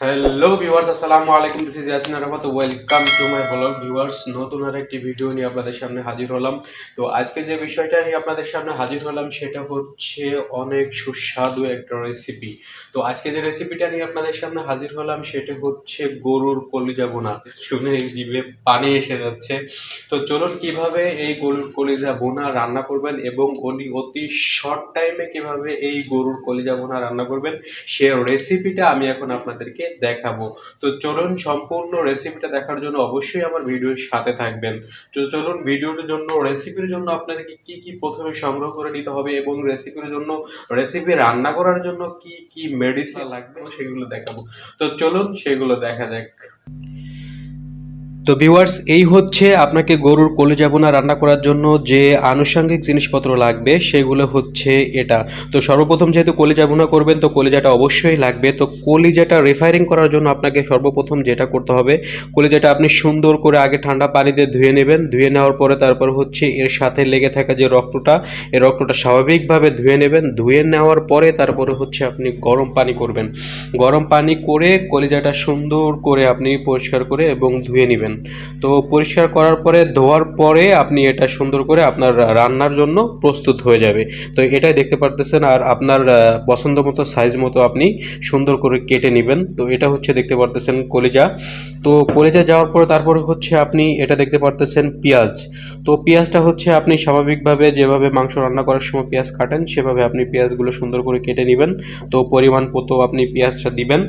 Hello viewers আসসালামু আলাইকুম this is Yasin Arafat welcome to my blog viewers নতুন আর একটি ভিডিও নিয়ে আপনাদের সামনে হাজির হলাম। তো আজকে যে বিষয়টা নিয়ে আপনাদের সামনে হাজির হলাম, সেটা হচ্ছে অনেক সুস্বাদু একটা রেসিপি তো আজকে যে রেসিপিটা নিয়ে আপনাদের সামনে হাজির হলাম, সেটা হচ্ছে গরুর কলিজা বোনা শুনে জিভে পানি এসে যাচ্ছে। তো চলুন, কীভাবে এই গরুর কলিজা বোনা রান্না করবেন এবং উনি অতি শর্ট টাইমে কীভাবে এই গরুর কলিজা বোনা রান্না করবেন, সে রেসিপিটা আমি এখন আপনাদেরকে দেখাবো। তো চলুন সম্পূর্ণ রেসিপিটা দেখার জন্য অবশ্যই আমার ভিডিওর সাথে থাকবেন। তো চলুন ভিডিওর জন্য রেসিপির জন্য আপনাদেরকে কি কি প্রথমে সংগ্রহ করে নিতে হবে এবং রেসিপির জন্য রেসিপি রান্না করার জন্য কি কি মেডিসিন লাগবে সেগুলো দেখাবো। তো চলুন সেগুলো দেখা যাক। তো ভিউয়ার্স এই হচ্ছে আপনাকে গরুর কলিজা বোনা রান্না করার জন্য যে আনুষঙ্গিক জিনিসপত্র লাগবে, সেগুলো হচ্ছে এটা। তো সর্বপ্রথম যেহেতু কলিজা বোনা করবেন, তো কলিজাটা অবশ্যই লাগবে। তো কলিজাটা রিফায়ারিং করার জন্য আপনাকে সর্বপ্রথম যেটা করতে হবে, কলিজাটা আপনি সুন্দর করে আগে ঠান্ডা পানিতে ধুয়ে নেবেন। ধুয়ে নেওয়ার পরে তারপর হচ্ছে এর সাথে লেগে থাকা যে রক্তটা, এই রক্তটা স্বাভাবিকভাবে ধুয়ে নেবেন। ধুয়ে নেওয়ার পরে তারপরে হচ্ছে আপনি গরম পানি করবেন। গরম পানি করে কলিজাটা সুন্দর করে আপনি পরিষ্কার করে এবং ধুয়ে নেবেন। তো পরিষ্কার করার পরে, ধোয়ার পরে আপনি এটা সুন্দর করে আপনার রান্নার জন্য প্রস্তুত হয়ে যাবে। তো এটাই দেখতে পারতেছেন আর আপনার পছন্দ মতো সাইজ মতো আপনি সুন্দর করে কেটে নেবেন। তো এটা হচ্ছে দেখতে পারতেছেন কলিজা। তো কলিজা যাওয়ার পরে তারপরে হচ্ছে আপনি এটা দেখতে পারতেছেন পেঁয়াজ। তো পেঁয়াজটা হচ্ছে আপনি স্বাভাবিকভাবে যেভাবে মাংস রান্না করার সময় পেঁয়াজ কাটেন, সেভাবে আপনি পেঁয়াজগুলো সুন্দর করে কেটে নেবেন। তো পরিমাণ মতো আপনি পেঁয়াজটা দিবেন।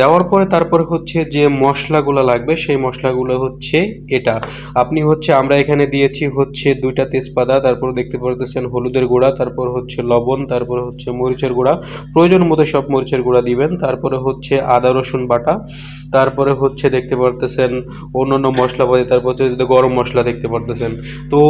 দেওয়ার পরে তারপরে হচ্ছে যে মশলাগুলো লাগবে, সেই মশলাগুলো হচ্ছে এটা। আপনি হচ্ছে, আমরা এখানে দিয়েছি হচ্ছে দুইটা তেজপাতা, তারপর দেখতে পারতেছেন হলুদের গুঁড়া, তারপর হচ্ছে লবণ, তারপর হচ্ছে মরিচের গুঁড়া। প্রয়োজন মতো সব মরিচের গুঁড়া দিবেন। তারপরে হচ্ছে আদা, রসুন বাটা, তারপরে হচ্ছে দেখতে পারতেছেন অন্য অন্যান্য মশলাপাতি, তারপর হচ্ছে গরম মশলা দেখতে পারতেছেন। তো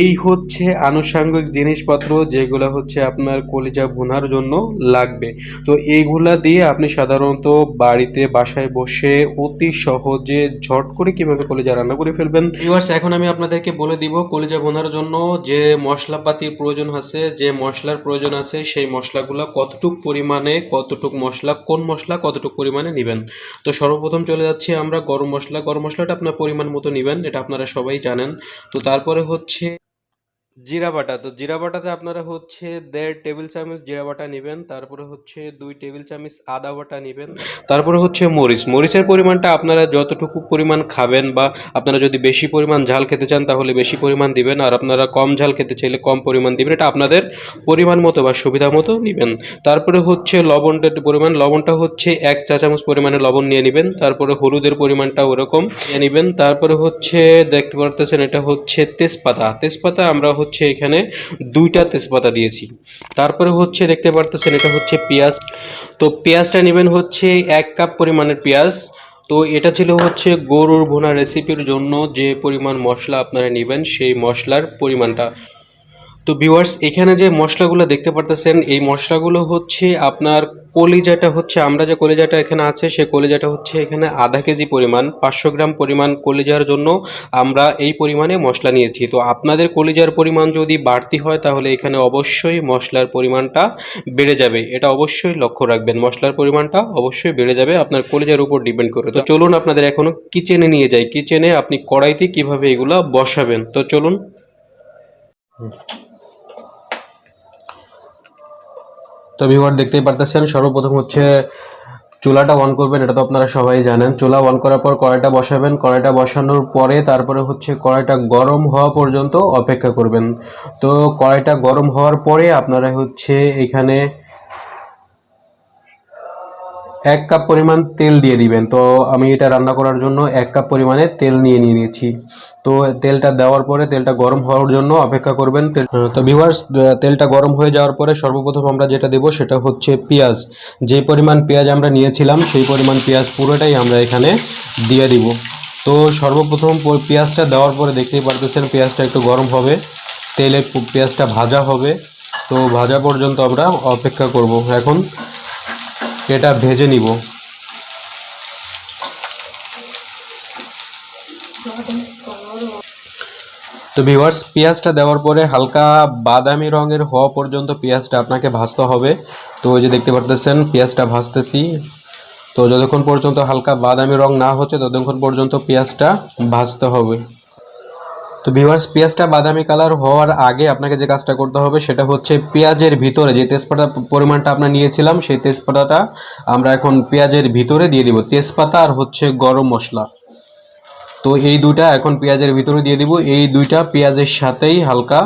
এই হচ্ছে আনুষঙ্গিক জিনিসপত্র যেগুলো হচ্ছে আপনার কলিজা ভুনার জন্য লাগবে। তো এইগুলা দিয়ে আপনি সাধারণত বাড়িতে, বাসায় বসে অতি সহজে ঝট করে কীভাবে কলিজা রান্না করে ফেলবেন। ভিউয়ার্স এখন আমি আপনাদেরকে বলে দিব কলিজা বোনার জন্য যে মশলাপাতির প্রয়োজন আছে, যে মশলার প্রয়োজন আছে, সেই মশলাগুলো কতটুক পরিমাণে, কতটুক মশলা, কোন মশলা কতটুক পরিমাণে নেবেন। তো সর্বপ্রথম চলে যাচ্ছি আমরা গরম মশলা। গরম মশলাটা আপনার পরিমাণ মতো নেবেন, এটা আপনারা সবাই জানেন। তো তারপরে হচ্ছে জিরা বাটা। তো জিরা বাটাতে আপনারা হচ্ছে দেড় টেবিল চামচ জিরা বাটা নেবেন, তারপরে হচ্ছে দুই টেবিল চামচ আদা বাটা নেবেন, তারপরে হচ্ছে মরিচ। মরিচের পরিমাণটা আপনারা যতটুকু পরিমাণ খাবেন বা আপনারা যদি বেশি পরিমাণ ঝাল খেতে চান তাহলে বেশি পরিমাণ দিবেন, আর আপনারা কম ঝাল খেতে চাইলে কম পরিমাণ দিবেন। এটা আপনাদের পরিমাণ মতো বা সুবিধা মতো নেবেন। তারপরে হচ্ছে লবণটার পরিমাণ, লবণটা হচ্ছে এক চা চামচ পরিমাণে লবণ নিয়ে নেবেন, তারপরে হলুদের পরিমাণটা ওরকম নিয়ে নেবেন, তারপরে হচ্ছে দেখতে পারতেছেন এটা হচ্ছে তেজপাতা। তেজপাতা আমরা হচ্ছে এখানে দুইটা তেজপাতা দিয়েছি। তারপরে হচ্ছে দেখতে পারতেছেন এটা হচ্ছে পেঁয়াজ। তো পেঁয়াজটা নেবেন হচ্ছে এক কাপ পরিমাণের পেঁয়াজ। তো এটা ছিল হচ্ছে গরুর ভোনা রেসিপির জন্য যে পরিমাণ মশলা আপনারা নেবেন, সেই মশলার পরিমাণটা। তো ভিউয়ার্স এখানে যে মশলাগুলো দেখতে পারতেছেন, এই মশলাগুলো হচ্ছে আপনার কলিজাটা হচ্ছে, আমরা যে কলিজাটা এখানে আছে, সেই কলিজাটা হচ্ছে এখানে আধা কেজি পরিমাণ, পাঁচশো গ্রাম পরিমাণ কলিজার জন্য আমরা এই পরিমাণে মশলা নিয়েছি। তো আপনাদের কলিজার পরিমাণ যদি বাড়তি হয়, তাহলে এখানে অবশ্যই মশলার পরিমাণটা বেড়ে যাবে। এটা অবশ্যই লক্ষ্য রাখবেন, মশলার পরিমাণটা অবশ্যই বেড়ে যাবে, আপনার কলিজার উপর ডিপেন্ড করে তো চলুন আপনাদের এখনও কিচেনে নিয়ে যাই। কিচেনে আপনি কড়াইতে কীভাবে এগুলো বসাবেন? তো চলুন। তো ভিউয়ার দেখতেই পারতেছেন, সর্বপ্রথম হচ্ছে চুলাটা অন করবেন, এটা তো আপনারা সবাই জানেন। চুলা অন করার পর কড়াইটা বসাবেন, কড়াইটা বসানোর পরে তারপরে হচ্ছে কড়াইটা গরম হওয়া পর্যন্ত অপেক্ষা করবেন। তো কড়াইটা গরম হওয়ার পরে আপনারা হচ্ছে এখানে এক কাপ পরিমাণ তেল দিয়ে দিবেন। তো আমি এটা রান্না করার জন্য এক কাপ পরিমাণে তেল নিয়ে নিয়ে নিয়েছি। তো তেলটা দেওয়ার পরে তেলটা গরম হওয়ার জন্য অপেক্ষা করবেন। তো ভিউয়ার্স তেলটা গরম হয়ে যাওয়ার পরে সর্বপ্রথম আমরা যেটা দেব সেটা হচ্ছে পেঁয়াজ। যে পরিমাণ পেঁয়াজ আমরা নিয়েছিলাম সেই পরিমাণ পেঁয়াজ পুরোটাই আমরা এখানে দিয়ে দিব। তো সর্বপ্রথম পেঁয়াজটা দেওয়ার পরে দেখতেই পারতেছেন পেঁয়াজটা একটু গরম হবে। তেলে পেঁয়াজটা ভাজা হবে। তো ভাজা পর্যন্ত আমরা অপেক্ষা করব। এখন এটা ভেজে নিব। তো ভিউয়ার্স পেঁয়াজটা দেওয়ার পরে হালকা বাদামি রঙের হওয়া পর্যন্ত পেঁয়াজটা আপনাকে ভাজতে হবে। তো ওই যে দেখতে পারতেছেন, পেঁয়াজটা ভাজতেছি। তো যতক্ষণ পর্যন্ত হালকা বাদামি রং না হচ্ছে, ততক্ষণ পর্যন্ত পেঁয়াজটা ভাজতে হবে। তো ভিউয়ার্স পেঁয়াজটা বাদামি কালার হওয়ার আগে আপনাকে যে কাজটা করতে হবে সেটা হচ্ছে পেঁয়াজের ভিতরে যে তেজপাতা পরিমাণটা আমরা নিয়েছিলাম, সেই তেজপাতাটা আমরা এখন পেঁয়াজের ভিতরে দিয়ে দিব। তেজপাতা আর হচ্ছে গরম মশলা। তো এই দুইটা এখন পেঁয়াজের ভিতরে দিয়ে দিব। এই দুইটা পেঁয়াজের সাথেই হালকা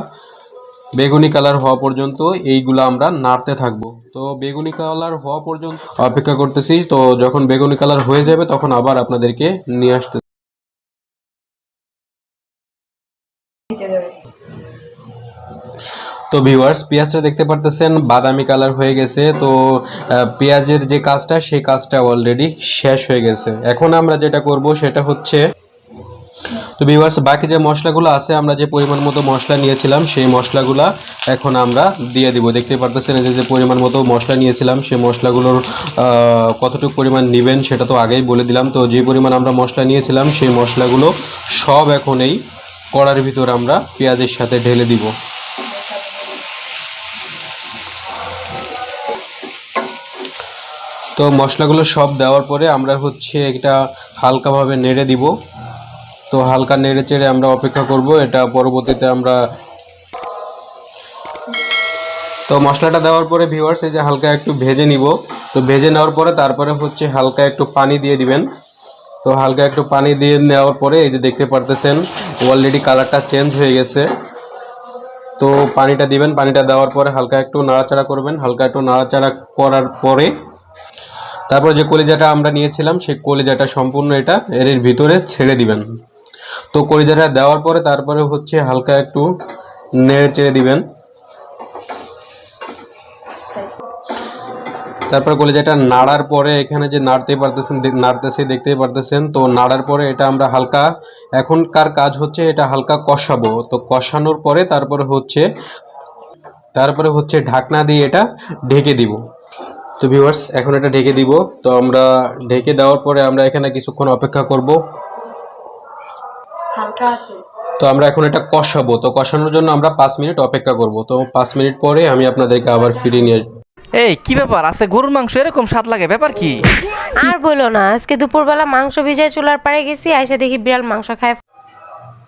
বেগুনি কালার হওয়া পর্যন্ত এইগুলো আমরা নাড়তে থাকব। তো বেগুনি কালার হওয়া পর্যন্ত অপেক্ষা করতেছি। তো যখন বেগুনি কালার হয়ে যাবে তখন আবার আপনাদেরকে নিয়ে আসতে তো ভিউয়ার্স পেঁয়াজটা দেখতে পারতেছেন, বাদামি কালার হয়ে গেছে, তো পেঁয়াজের যে কাজটা, সেই কাজটা অলরেডি শেষ হয়ে গেছে। এখন আমরা যেটা করব, সেটা হচ্ছে, তো ভিউয়ার্স বাকি যে মশলাগুলো আছে, আমরা যে পরিমাণ মতো মশলা নিয়েছিলাম, সেই মশলাগুলা এখন আমরা দিয়ে দিব। দেখতে পারতেছেন যে যে পরিমাণ মতো মশলা নিয়েছিলাম, সেই মশলাগুলোর কতটুকু পরিমাণ নেবেন, সেটা তো আগেই বলে দিলাম। তো যে পরিমাণ আমরা মশলা নিয়েছিলাম, সেই মশলাগুলো সব এখন এই কড়ার ভিতর আমরা পেঁয়াজের সাথে ঢেলে দিব। তো মশলাগুলো সব দেওয়ার পরে আমরা হচ্ছে এটা হালকাভাবে নেড়ে দিব। তো হালকা নেড়ে চেড়ে আমরা অপেক্ষা করব, এটা পরবর্তীতে আমরা তো মশলাটা দেওয়ার পরে ভিউয়ার্স এই যে হালকা একটু ভেজে নিব। তো ভেজে নেওয়ার পরে তারপরে হচ্ছে হালকা একটু পানি দিয়ে দিবেন। তো হালকা একটু পানি দিয়ে নেওয়ার পরে এই যে দেখতে পারতেছেন অলরেডি কালারটা চেঞ্জ হয়ে গেছে। তো পানিটা দিবেন, পানিটা দেওয়ার পরে হালকা একটু নাড়াচাড়া করবেন, হালকা একটু নাড়াচাড়া করার পরে তারপর যে কলিজাটা আমরা নিয়েছিলাম, সেই কলিজাটা সম্পূর্ণ এটা এর ভিতরে ছেড়ে দিবেন। তো কলিজাটা দেওয়ার পরে তারপরে হচ্ছে হালকা একটু নেড়ে চেড়ে দিবেন। তারপর কলিজাটা নাড়ার পরে এখানে যে নাড়তে পারতেছেন নাড়তেছে দেখতেই পারতেছেন। তো নাড়ার পরে এটা আমরা হালকা এখনকার কাজ হচ্ছে এটা হালকা কষাবো। তো কষানোর পরে তারপরে হচ্ছে তারপরে হচ্ছে ঢাকনা দিয়ে এটা ঢেকে দিব। তো ভিউয়ার্স এখন এটা ঢেকে দিব। তো আমরা ঢেকে দেওয়ার পরে আমরা এখানে কিছুক্ষণ অপেক্ষা করব। হালকা আছে। তো আমরা এখন এটা কষাবো। তো কষানোর জন্য আমরা পাঁচ মিনিট অপেক্ষা করব। তো পাঁচ মিনিট পরে আমি আপনাদেরকে আবার ফিরিয়ে নিয়ে। এই কি ব্যাপার? আছে গরুর মাংস এরকম স্বাদ লাগে ব্যাপার কি? আর বলো না আজকে দুপুরবেলা মাংস ভিজায় চুলার পাড়ে গেছি আইসা দেখি বিড়াল মাংস খায়।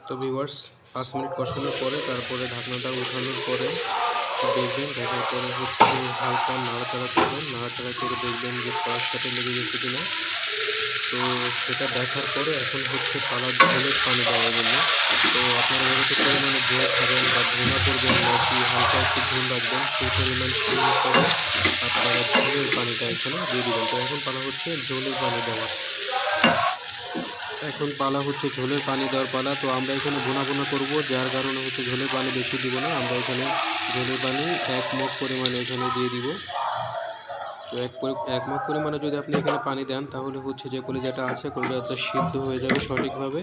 তো ভিউয়ার্স পাঁচ মিনিট কষানোর পরে তারপরে ঢাকনাটা উঠানোর পরে দেখবেন দেখার পরে হচ্ছে হালকা নাড়াচাড়া করবেন। নাড়াচাড়া করে দেখবেন যে পাঁচ সাথে লেগে গেছে কিনা। তো সেটা দেখার পরে এখন হচ্ছে কালার ঝোলের পানি দেওয়া গেলে তো আপনারা যত পরিমাণে ঝোল খাবেন বা ভুনা করবেন নাকি হালকা একটু ঝোল রাখবেন, সেই পরিমাণ করে আপনারা ঝোলের পানিটা এখানে দিয়ে দিবেন। তো এখন পালা হচ্ছে ঝোলের পানি দেওয়া এখন পালা হচ্ছে ঝোলের পানি দেওয়ার পালা। তো আমরা এখানে বোনা বোনা করব, যার কারণে হচ্ছে ঝোলের পানি বেশি দিব না। আমরা এখানে ঝোলের পানি এক মগ পরিমাণে এখানে দিয়ে দিব। তো এক এক মগ পরিমাণে যদি আপনি এখানে পানি দেন, তাহলে হচ্ছে যে কলিজাটা আছে, কলিজাটা সিদ্ধ হয়ে যাবে সঠিকভাবে।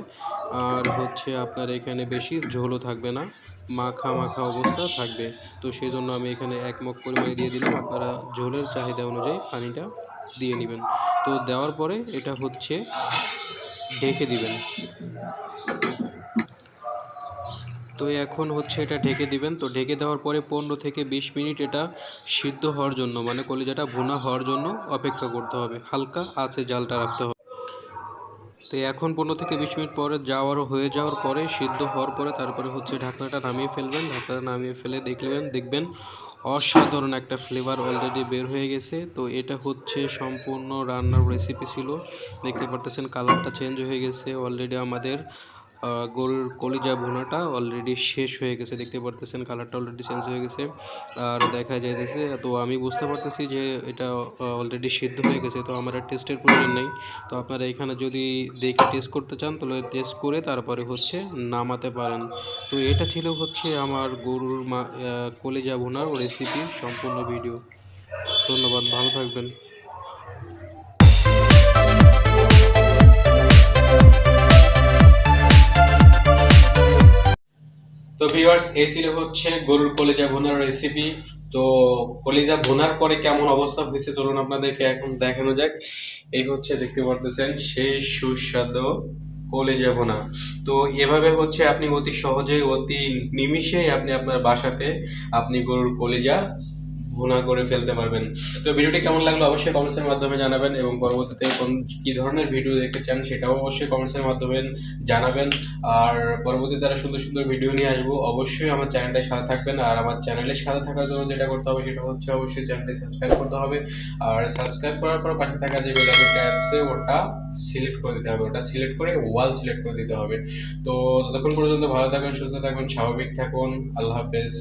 আর হচ্ছে আপনার এখানে বেশি ঝোলও থাকবে না, মাখা মাখা অবস্থা থাকবে। তো সেই জন্য আমি এখানে এক মগ পরিমাণে দিয়ে দিলাম। আপনারা ঝোলের চাহিদা অনুযায়ী পানিটা দিয়ে নেবেন। তো দেওয়ার পরে এটা হচ্ছে ঢেকে দিবেন। তো এখন হচ্ছে এটা ঢেকে দিবেন। তো ঢেকে দেওয়ার পরে পনেরো থেকে বিশ মিনিট এটা সিদ্ধ হওয়ার জন্য মানে কলিজাটা ভুনা হওয়ার জন্য অপেক্ষা করতে হবে। হালকা আছে জালটা রাখতে হবে। তো এখন পনেরো থেকে বিশ মিনিট পরে যাওয়ার, হয়ে যাওয়ার পরে সিদ্ধ হওয়ার পরে তারপরে হচ্ছে ঢাকনাটা নামিয়ে ফেলবেন। ঢাকনাটা নামিয়ে ফেলে দেখবেন দেখবেন অসাধারণ একটা ফ্লেভার অলরেডি বের হয়ে গেছে। তো এটা হচ্ছে সম্পূর্ণ রান্নার রেসিপি ছিল। দেখতে পারতেছেন কালারটা চেঞ্জ হয়ে গেছে অলরেডি আমাদের। গরুর কলিজা ভুনাটা অলরেডি শেষ হয়ে গেছে, দেখতে পারতেছেন কালারটা অলরেডি চেঞ্জ হয়ে গেছে। আর দেখা যাইতেছে, তো আমি বুঝতে পারতেছি যে এটা অলরেডি সিদ্ধ হয়ে গেছে, তো আমার টেস্টের প্রয়োজন নেই। তো আপনারা এখানে যদি দেখে টেস্ট করতে চান, তাহলে টেস্ট করে তারপরে হচ্ছে নামাতে পারেন। তো এটা ছিল হচ্ছে আমার গরুর মা কলিজা ভুনার রেসিপি সম্পূর্ণ ভিডিও ধন্যবাদ, ভালো থাকবেন। তো ভিউয়ার্স এই ছিল হচ্ছে গরুর কলিজা ভুনার রেসিপি তো কলিজা ভুনার পরে কেমন অবস্থা হয়েছে চলুন আপনাদেরকে এখন দেখানো যাক। এই হচ্ছে দেখতে পারতেছেন, সেই সুস্বাদু কলিজা ভুনা। তো এভাবে হচ্ছে আপনি অতি সহজে অতি নিমিষেই আপনি আপনার বাসাতে আপনি গরুর কলিজা ভুনা করে ফেলতে পারবেন। তো ভিডিওটি কেমন লাগল অবশ্যই কমেন্টসের মাধ্যমে জানাবেন এবং পরবর্তীতে কোন, কী ধরনের ভিডিও দেখতে চান সেটাও অবশ্যই কমেন্টসের মাধ্যমে জানাবেন। আর পরবর্তীতে আরও সুন্দর সুন্দর ভিডিও নিয়ে আসব। অবশ্যই আমার চ্যানেলটার সাথে থাকবেন আর আমার চ্যানেলের সাথে থাকার জন্য যেটা করতে হবে সেটা হচ্ছে অবশ্যই চ্যানেলটি সাবস্ক্রাইব করতে হবে। আর সাবস্ক্রাইব করার পর পাশে থাকা যে বেল আছে, ওটা সিলেক্ট করে দিতে হবে। ওটা সিলেক্ট করে ওয়াল সিলেক্ট করে দিতে হবে। তো ততক্ষণ পর্যন্ত ভালো থাকুন সুস্থ থাকুন স্বাভাবিক থাকুন। আল্লাহ হাফেজ।